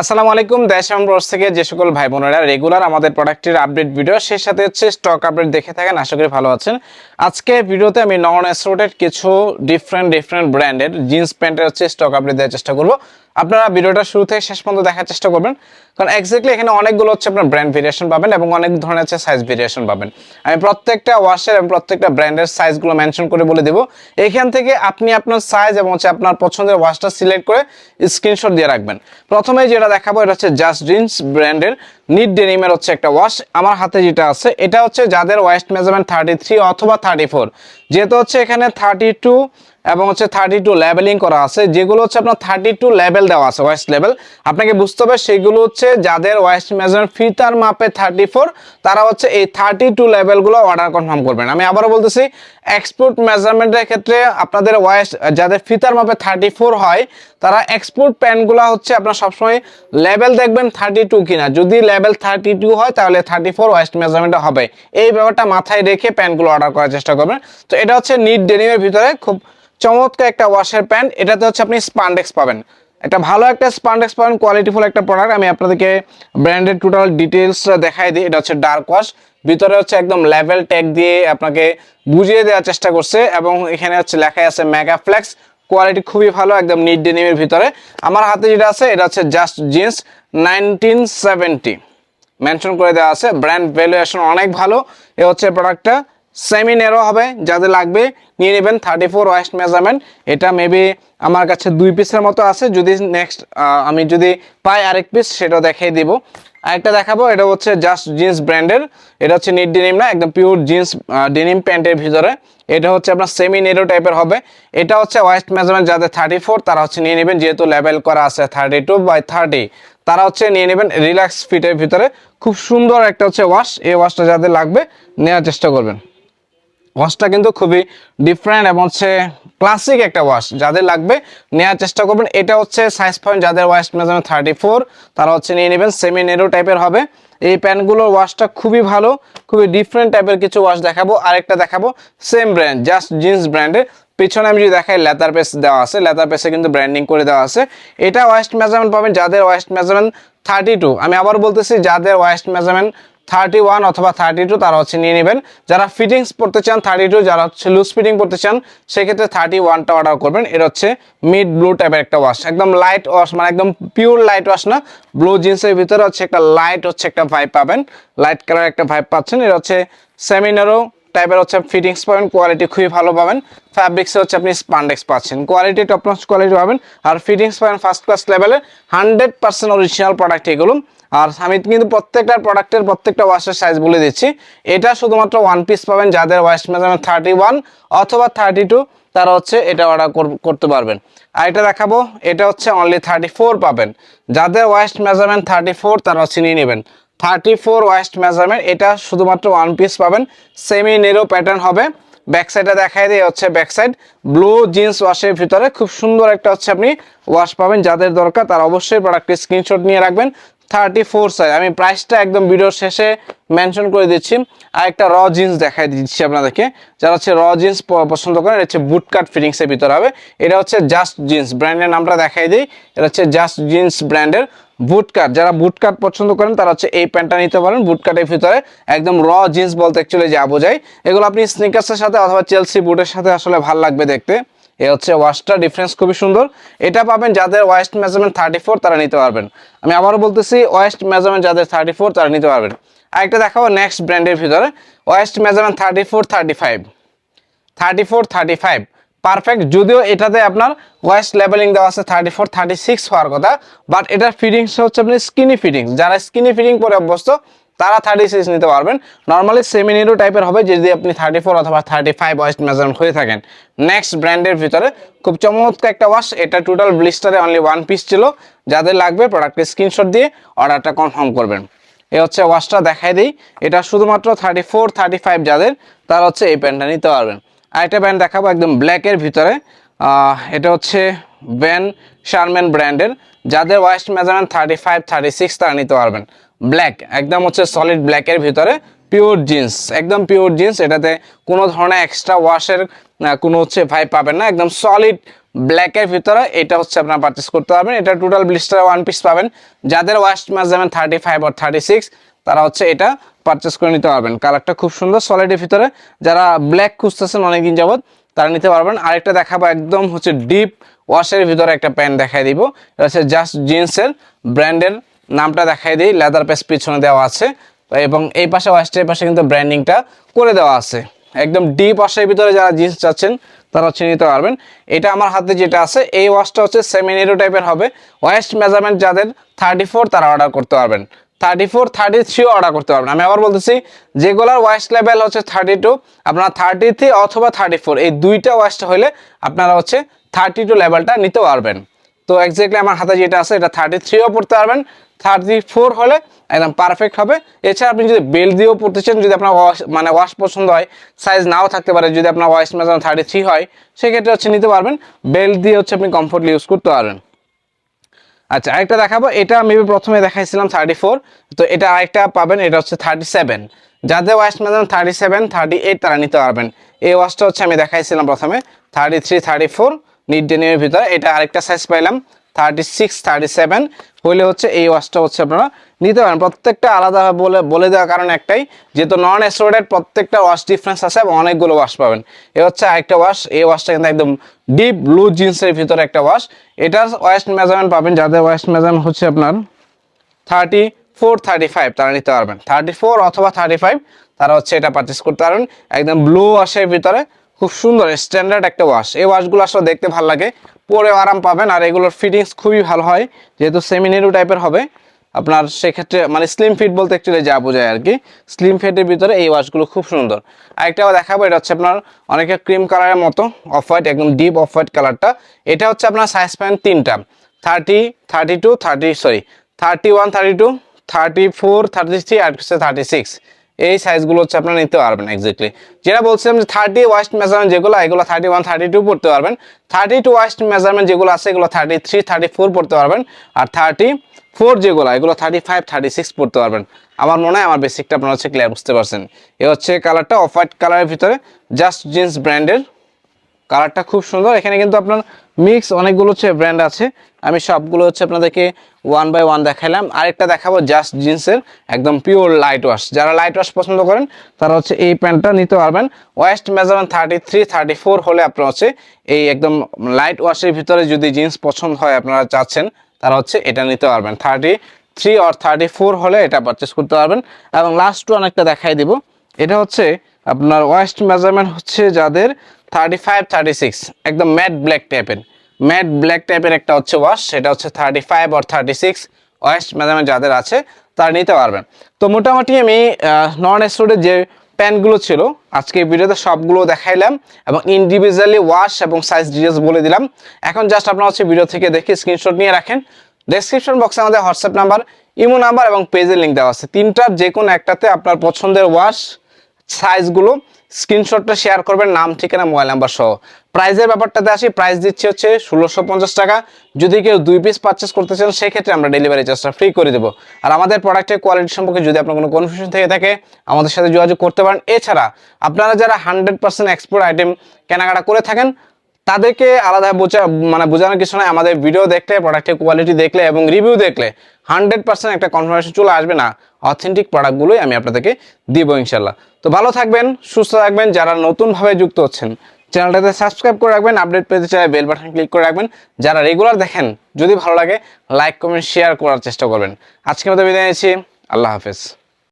আসসালামু আলাইকুম, দেশ এবং প্রবাস থেকে যে সকল ভাই বোনেরা রেগুলার আমাদের প্রোডাক্টের আপডেট ভিডিও সেই সাথে হচ্ছে স্টক আপডেট দেখে থাকেন, আশা করি ভালো আছেন। আজকে ভিডিওতে আমি নন অ্যাসোর্টেড কিছু ডিফারেন্ট ডিফারেন্ট ব্র্যান্ডের জিন্স প্যান্টের হচ্ছে স্টক আপডেট দেওয়ার চেষ্টা করব। আপনারা ভিডিওটা শুরু থেকে শেষ পর্যন্ত দেখার চেষ্টা করবেন, কারণ এক্স্যাক্টলি এখানে অনেকগুলো হচ্ছে আপনার ব্র্যান্ড ভেরিয়েশন পাবেন এবং অনেক ধরনের হচ্ছে সাইজ ভেরিয়েশন পাবেন। আমি প্রত্যেকটা ওয়াশের এবং প্রত্যেকটা ব্র্যান্ডের সাইজগুলো মেনশন করে বলে দেবো। এখান থেকে আপনি আপনার সাইজ এবং হচ্ছে আপনার পছন্দের ওয়াশটা সিলেক্ট করে স্ক্রিনশট দিয়ে রাখবেন। প্রথমে যেটা দেখাবো, এটা হচ্ছে জাস্ট ড্রিমস ব্র্যান্ডের নিট ডেনিমের হচ্ছে একটা ওয়াশ আমার হাতে যেটা আছে, এটা হচ্ছে যাদের ওয়েস্ট মেজারমেন্ট থার্টি থ্রি অথবা থার্টি ফোর যেহেতু হচ্ছে এখানে থার্টি টু এবং হচ্ছে থার্টি টু লেভেলিং করা আছে, যেগুলো হচ্ছে আপনার থার্টি টু লেভেল দেওয়া আছে ওয়েস্ট লেভেল আপনাকে বুঝতে হবে সেগুলো হচ্ছে যাদের ওয়েস্ট মেজারমেন্ট ফিতার মাপে থার্টি ফোর তারা হচ্ছে এই থার্টি টু লেভেলগুলো অর্ডার কনফার্ম করবেন। আমি আবারও বলতেছি এক্সপোর্ট মেজারমেন্টের ক্ষেত্রে আপনাদের ওয়েস্ট যাদের ফিতার মাপে থার্টি ফোর হয়, তারা এক্সপোর্ট প্যান্টগুলো হচ্ছে আপনার সবসময় লেভেল দেখবেন থার্টি টু কিনা। যদি লেভেল থার্টি টু হয়, তাহলে থার্টি ফোর ওয়েস্ট মেজারমেন্ট হবে। এই ব্যাপারটা মাথায় রেখে প্যান্টগুলো অর্ডার করার চেষ্টা করবেন। তো এটা হচ্ছে নিট ডেনিমের ভিতরে খুব চমৎকার একটা ওয়াশের প্যান্ট এটাতে হচ্ছে আপনি স্পান্ডেক্স পাবেন। একটা ভালো একটা স্পান্ডেক্স পাবেন কোয়ালিটিফুল একটা প্রোডাক্ট আমি আপনাদেরকে ব্র্যান্ডের টোটাল ডিটেলস দেখাই দিই, এটা হচ্ছে ডার্ক ওয়াশ ভিতরে হচ্ছে একদম লেভেল ট্যাগ দিয়ে আপনাকে বুঝিয়ে দেওয়ার চেষ্টা করছে এবং এখানে হচ্ছে লেখাই আছে মেগা কোয়ালিটি খুবই ভালো, একদম নিট ডেনিমের ভিতরে। আমার হাতে যেটা আছে, এটা হচ্ছে just jeans nineteen seventy mention করে দেওয়া আছে ব্র্যান্ড ভ্যালুয়েশন অনেক ভালো। এ হচ্ছে প্রোডাক্টটা সেমি নেরো হবে, যাদের লাগবে, নিয়ে নেবেন থার্টি ফোর ওয়েস্ট মেজারমেন্ট এটা মেবি আমার কাছে দুই পিসের মতো আছে, যদি নেক্সট আমি যদি পাই আরেক পিস সেটা দেখিয়ে দিব। আরেকটা দেখাবো, এটা হচ্ছে জাস্ট জিন্স ব্র্যান্ডের এটা হচ্ছে নিট ডেনিম না, একদম পিওর জিন্স ডেনিম প্যান্টের ভিতরে। এটা হচ্ছে আপনার সেমি নেরো টাইপের হবে। এটা হচ্ছে ওয়েস্ট মেজারমেন্ট যাদের থার্টি ফোর তারা হচ্ছে নিয়ে নেবেন, যেহেতু লেভেল করা আছে থার্টি টু বাই থার্টি তারা হচ্ছে নিয়ে নেবেন রিল্যাক্স ফিটের ভিতরে। খুব সুন্দর একটা হচ্ছে ওয়াশ এই ওয়াশটা যাদের লাগবে, নেওয়ার চেষ্টা করবেন। ওয়াশটা কিন্তু খুবই ডিফারেন্ট এবং হচ্ছে ক্লাসিক একটা ওয়াশ যাদের লাগবে নেওয়ার চেষ্টা করবেন। এটা হচ্ছে সাইজ পয়েন্ট যাদের ওয়াশ মেজারমেন্ট থার্টি ফোর তারা হচ্ছে নিয়ে নেবেন। সেমি নেরো টাইপের হবে। এই প্যান্টগুলোর ওয়াশটা খুবই ভালো, খুবই ডিফারেন্ট টাইপের কিছু ওয়াশ দেখাবো। আরেকটা দেখাবো সেম ব্র্যান্ড জাস্ট জিন্স ব্র্যান্ডের পিছনে আমি যদি দেখাই লেতার পেস দেওয়া আছে। লেতার পেসে কিন্তু ব্র্যান্ডিং করে দেওয়া আছে। এটা ওয়েস্ট মেজারমেন্ট পাবেন যাদের ওয়েস্ট মেজারমেন্ট থার্টি টু আমি আবার বলতেছি, যাদের ওয়েস্ট মেজারমেন্ট থার্টি ওয়ান অথবা থার্টি টু তারা হচ্ছে নিয়ে নেবেন। যারা ফিটিংস পড়তে চান, থার্টি টু, যারা হচ্ছে লুজ ফিটিং পড়তে চান, সেক্ষেত্রে থার্টি ওয়ানটা অর্ডার করবেন। এটা হচ্ছে মিড ব্লু টাইপের একটা ওয়াশ একদম লাইট ওয়াশ মানে একদম পিওর লাইট ওয়াশ না। ব্লু জিন্সের ভিতরে হচ্ছে একটা লাইট হচ্ছে একটা ভাইব পাবেন। লাইট কালার একটা ভাইব পাচ্ছেন। এটা হচ্ছে সেমিনারও টাইপের হচ্ছে ফিটিংস পাবেন কোয়ালিটি খুবই ভালো পাবেন। ফ্যাব্রিক্সে হচ্ছে আপনি স্পান্ডেক্স পাচ্ছেন। কোয়ালিটি টপনস কোয়ালিটি পাবেন। আর ফিটিংস পাবেন ফার্স্ট ক্লাস লেভেলের হান্ড্রেড পার্সেন্ট অরিজিনাল প্রোডাক্ট এগুলো। আর আমি কিন্তু প্রত্যেকটা প্রোডাক্টের প্রত্যেকটা ওয়াশের সাইজ বলে দিচ্ছি। এটা শুধুমাত্র ওয়ান পিস পাবেন যাদের ওয়াশ মেজারমেন্ট থার্টি ওয়ান অথবা থার্টি টু তারা হচ্ছে এটা অর্ডার করতে পারবেন। আর এটা দেখাবো, এটা হচ্ছে অনলি থার্টি ফোর পাবেন। যাদের ওয়েস্ট মেজারমেন্ট থার্টি ফোর তারা হচ্ছে নিয়ে নেবেন। থার্টি ফোর ওয়েস্ট মেজারমেন্ট এটা শুধুমাত্র ওয়ান পিস পাবেন। সেমি নেরো প্যাটার্ন হবে। ব্যাক সাইডে দেখাই দিয়ে হচ্ছে ব্যাক সাইড ব্লু জিন্স ওয়াশের ভিতরে খুব সুন্দর একটা হচ্ছে আপনি ওয়াশ পাবেন, যাদের দরকার তারা অবশ্যই প্রোডাক্টের স্ক্রিনশট নিয়ে রাখবেন। থার্টি ফোর সাইজ আমি প্রাইসটা একদম ভিডিওর শেষে মেনশন করে দিচ্ছি। আর একটা র জিন্স দেখাই দিচ্ছি আপনাদেরকে। যারা হচ্ছে র জিন্স পছন্দ করেন, এটা হচ্ছে বুটকাট ফিটিংসের ভিতরে হবে। এটা হচ্ছে জাস্ট জিন্স ব্র্যান্ডের নামটা দেখাই দিই। এটা হচ্ছে জাস্ট জিন্স ব্র্যান্ডের বুট কাট যারা বুটকাট পছন্দ করেন, তারা হচ্ছে এই প্যান্টটা নিতে পারেন। বুটকাটের ভিতরে একদম র জিন্স বলতে অ্যাকচুয়ালি যা বোঝায় এগুলো আপনি স্নিকার্সের সাথে অথবা চেলসি বুটের সাথে আসলে ভালো লাগবে দেখতে। এ হচ্ছে ওয়াশটা ডিফারেন্স খুবই সুন্দর। এটা পাবেন যাদের ওয়েস্ট মেজারমেন্ট থার্টি ফোর তারা নিতে পারবেন। আমি আবারও বলতেছি ওয়েস্ট মেজারমেন্ট যাদের থার্টি ফোর তারা নিতে পারবেন। আরেকটা দেখাবো নেক্সট ব্র্যান্ডের ভিতরে। Waist measurement thirty four thirty five thirty four thirty five perfect যদিও এটাতে আপনার ওয়েস্ট লেভেলিং দেওয়া আছে থার্টি ফোর থার্টি সিক্স হওয়ার কথা বাট এটার ফিটিংস হচ্ছে আপনি স্কিনি ফিটিংস যারা স্কিনি ফিটিং পরে অভ্যস্ত, তারা থার্টি সিক্স নিতে পারবেন। নর্মালি সেমিনিরো টাইপের হবে, যদি আপনি থার্টি ফোর অথবা থার্টি ফাইভ ওয়েস্ট মেজারমেন্ট হয়ে থাকেন। নেক্সট ব্র্যান্ডের ভিতরে খুব চমৎকার একটা ওয়াশ এটা টোটাল ব্লিস্টারে অনলি ওয়ান পিস ছিল। যাদের লাগবে প্রোডাক্টের স্ক্রিনশট দিয়ে অর্ডারটা কনফার্ম করবেন। এ হচ্ছে ওয়াশটা দেখাই দিই। এটা শুধুমাত্র থার্টি ফোর থার্টি ফাইভ যাদের, তারা হচ্ছে এই প্যান্টটা নিতে পারবেন। আরেকটা প্যান্ট দেখাবো একদম ব্ল্যাকের ভিতরে। এটা হচ্ছে ভ্যান শারম্যান ব্র্যান্ডের যাদের waist measurement thirty five thirty six তারা নিতে পারবেন। ব্ল্যাক একদম হচ্ছে সলিড ব্ল্যাকের ভিতরে। পিওর জিন্স একদম পিওর জিন্স এটাতে কোনো ধরনের এক্সট্রা ওয়াশের কোনো হচ্ছে ভাই পাবেন না। একদম সলিড ব্ল্যাকের ভিতরে এটা হচ্ছে আপনারা পারচেস করতে পারবেন। এটা টোটাল ব্লিস্টার ওয়ান পিস পাবেন। যাদের ওয়াস্ট মেজারমেন্ট থার্টি ফাইভ আর থার্টি সিক্স তারা হচ্ছে এটা পারচেস করে নিতে পারবেন। কালারটা খুব সুন্দর সলিডের ভিতরে। যারা ব্ল্যাক খুঁজতেছেন অনেকদিন যাবত তারা নিতে পারবেন। আরেকটা দেখাবো একদম হচ্ছে ডিপ ওয়াশের ভিতরে একটা প্যান্ট দেখাই দিব। এটা হচ্ছে জাস্ট জিন্সের ব্র্যান্ডের নামটা দেখাই দিই। লেদার পেস পিছনে দেওয়া আছে। এবং এই পাশে ওয়াশের পাশে কিন্তু ব্র্যান্ডিংটা করে দেওয়া আছে। একদম ডিপ ওয়াশের ভিতরে যারা জিন্স চাচ্ছেন, তারা হচ্ছে নিতে পারবেন। এটা আমার হাতে যেটা আছে, এই ওয়াশটা হচ্ছে সেমিনেরো টাইপের হবে। ওয়েস্ট মেজারমেন্ট যাদের থার্টি তারা অর্ডার করতে পারবেন। থার্টি ফোর থার্টি থ্রিও অর্ডার করতে পারবেন। আমি আবার বলতেছি, যেগুলোর ওয়েস্ট লেভেল হচ্ছে থার্টি টু আপনারা থার্টি থ্রি অথবা থার্টি ফোর এই দুইটা ওয়েস্ট হলে আপনারা হচ্ছে থার্টি টু লেভেলটা নিতে পারবেন। তো এক্স্যাক্টলি আমার হাতে যেটা আছে, এটা থার্টি থ্রিও পড়তে পারবেন। থার্টি ফোর হলে একদম পারফেক্ট হবে। এছাড়া আপনি যদি বেল দিয়েও পড়তে চান, যদি আপনার ওয়াশ মানে ওয়াশ পছন্দ হয় সাইজ নাও থাকতে পারে, যদি আপনার ওয়াশ মেজার থার্টি থ্রি হয়, সেক্ষেত্রে হচ্ছে নিতে পারবেন। বেল্ট দিয়ে হচ্ছে আপনি কমফোর্টলি ইউজ করতে পারবেন। আচ্ছা আরেকটা দেখাবো। এটা মেবি প্রথমে দেখাইছিলাম থার্টি ফোর তো এটা আরেকটা পাবেন, এটা হচ্ছে থার্টি সেভেন যাদের wash measure thirty seven thirty eight তারা নিতে পারবেন। এই ওয়াশটা হচ্ছে আমি দেখাইছিলাম প্রথমে। Thirty three thirty four knit ডেনিমের ভিতরে। এটা আরেকটা সাইজ পাইলাম। থার্টি সিক্স থার্টি সেভেন হইলে হচ্ছে এই ওয়াশটা হচ্ছে আপনারা নিতে পারেন। প্রত্যেকটা আলাদা বলে বলে দেওয়ার কারণ একটাই, যেহেতু নন এস্টোরেডের প্রত্যেকটা ওয়াশ ডিফারেন্স আছে এবং অনেকগুলো ওয়াশ পাবেন। এ হচ্ছে আরেকটা ওয়াশ এই ওয়াশটা কিন্তু একদম ডিপ ব্লু জিন্সের ভিতরে একটা ওয়াশ এটার ওয়েস্ট মেজারমেন্ট পাবেন, যাদের ওয়েস্ট মেজারমেন্ট হচ্ছে আপনার থার্টি ফোর থার্টি ফাইভ তারা নিতে পারবেন। থার্টি ফোর অথবা থার্টি ফাইভ তারা হচ্ছে এটা পারচেস করতে পারবেন। একদম ব্লু ওয়াশের ভিতরে, খুব সুন্দর স্ট্যান্ডার্ড একটা ওয়াশ এই ওয়াশগুলো আসলে দেখতে ভালো লাগে। পরে আরাম পাবেন আর এগুলোর ফিটিংস খুবই ভালো হয়, যেহেতু সেমিনেরু টাইপের হবে। আপনার সেক্ষেত্রে মানে স্লিম ফিট বলতে অ্যাকচুয়ালি যা বোঝায় আর কি। স্লিম ফিটের ভিতরে এই ওয়াশগুলো খুব সুন্দর। আরেকটা দেখাবো, এটা হচ্ছে আপনার অনেকে ক্রিম কালারের মতো অফ হোয়াইট একদম ডিপ অফ হোয়াইট কালারটা এটা হচ্ছে আপনার সাইজ প্যান্ট তিনটা। Thirty thirty two thirty sorry thirty one thirty two thirty four thirty three আর হচ্ছে থার্টি সিক্স এই সাইজগুলো হচ্ছে আপনারা নিতে পারবেন এক্স্যাক্টলি যেটা বলছিলাম যে থার্টি ওয়াস্ট মেজারমেন্ট যেগুলো, এগুলো থার্টি ওয়ান থার্টি টু পড়তে পারবেন। থার্টি টু ওয়াস্ট মেজারমেন্ট যেগুলো আছে, এগুলো থার্টি থ্রি থার্টি ফোর পড়তে পারবেন। আর থার্টি ফোর যেগুলো, এগুলো থার্টি ফাইভ থার্টি সিক্স পড়তে পারবেন। আমার মনে হয়, আমার বেসিকটা আপনারা হচ্ছে ক্লিয়ার বুঝতে পারছেন। এ হচ্ছে কালারটা অফ হোয়াইট কালারের ভিতরে জাস্ট জিন্স ব্র্যান্ডের কালারটা খুব সুন্দর। এখানে কিন্তু আপনার মিক্স অনেকগুলো হচ্ছে ব্র্যান্ড আছে। আমি সবগুলো হচ্ছে আপনাদেরকে ওয়ান বাই ওয়ান দেখাইলাম। আরেকটা দেখাবো জাস্ট জিন্সের একদম পিওর লাইট ওয়াশ যারা লাইট ওয়াশ পছন্দ করেন, তারা হচ্ছে এই প্যান্টটা নিতে পারবেন। Waist measurement thirty three thirty four হলে আপনার হচ্ছে এই একদম লাইট ওয়াশের ভিতরে যদি জিন্স পছন্দ হয় আপনারা চাচ্ছেন, তারা হচ্ছে এটা নিতে পারবেন। থার্টি থ্রি আর থার্টি ফোর হলে এটা পারচেস করতে পারবেন। এবং লাস্ট ওয়ান একটা দেখাই দিব। এটা হচ্ছে আপনার ওয়েস্ট মেজারমেন্ট হচ্ছে যাদের থার্টি ফাইভ থার্টি সিক্স একদম ম্যাট ব্ল্যাক টাইপের ম্যাট ব্ল্যাক টাইপের একটা হচ্ছে ওয়াশ সেটা হচ্ছে থার্টি ফাইভ আর থার্টি সিক্স ওয়েস্ট মেজারমেন্ট যাদের আছে, তারা নিতে পারবেন। তো মোটামুটি আমি নন এক্সট্রোডের যে প্যান্টগুলো ছিল, আজকে ভিডিওতে সবগুলো দেখাইলাম এবং ইন্ডিভিজুয়ালি ওয়াশ এবং সাইজ ডিটেলস বলে দিলাম। এখন জাস্ট আপনারা হচ্ছে ভিডিও থেকে দেখে স্ক্রিনশট নিয়ে রাখেন। ডেসক্রিপশন বক্সে আমাদের হোয়াটসঅ্যাপ নাম্বার ইমো নাম্বার এবং পেজের লিঙ্ক দেওয়া আছে। তিনটার যে কোনো একটাতে আপনার পছন্দের ওয়াশ সাইজগুলো স্ক্রিনশটটা শেয়ার করবেন, নাম, ঠিকানা মোবাইল নাম্বার সহ। প্রাইজের ব্যাপারটাতে আসি প্রাইস দিচ্ছি হচ্ছে ষোলোশো পঞ্চাশ টাকা। যদি কেউ দুই পিস পারচেস করতে চান, সেক্ষেত্রে আমরা ডেলিভারি চার্জটা ফ্রি করে দেবো। আর আমাদের প্রোডাক্টের কোয়ালিটি সম্পর্কে যদি আপনার কোনো কনফিউশন থেকে থাকে, আমাদের সাথে যোগাযোগ করতে পারেন। এছাড়া আপনারা যারা হান্ড্রেড পার্সেন্ট এক্সপোর্ট আইটেম কেনাকাটা করে থাকেন তাদেরকে আলাদা বোঝা মানে বোঝানোর কিছু নয় আমাদের ভিডিও দেখলে প্রোডাক্টের কোয়ালিটি দেখলে এবং রিভিউ দেখলে হান্ড্রেড পার্সেন্ট একটা কনফার্মেশন চলে আসবে না। অথেন্টিক প্রোডাক্টগুলোই আমি আপনাদেরকে দিব ইনশাল্লাহ। তো ভালো থাকবেন, সুস্থ থাকবেন, যারা নতুনভাবে যুক্ত হচ্ছেন, চ্যানেলটাতে সাবস্ক্রাইব করে রাখবেন আপডেট পেতে চাই বেল বাটন ক্লিক করে রাখবেন। যারা রেগুলার দেখেন, যদি ভালো লাগে লাইক কমেন্ট শেয়ার করার চেষ্টা করবেন। আজকে মতো বিদায় নিচ্ছি, আল্লাহ হাফেজ।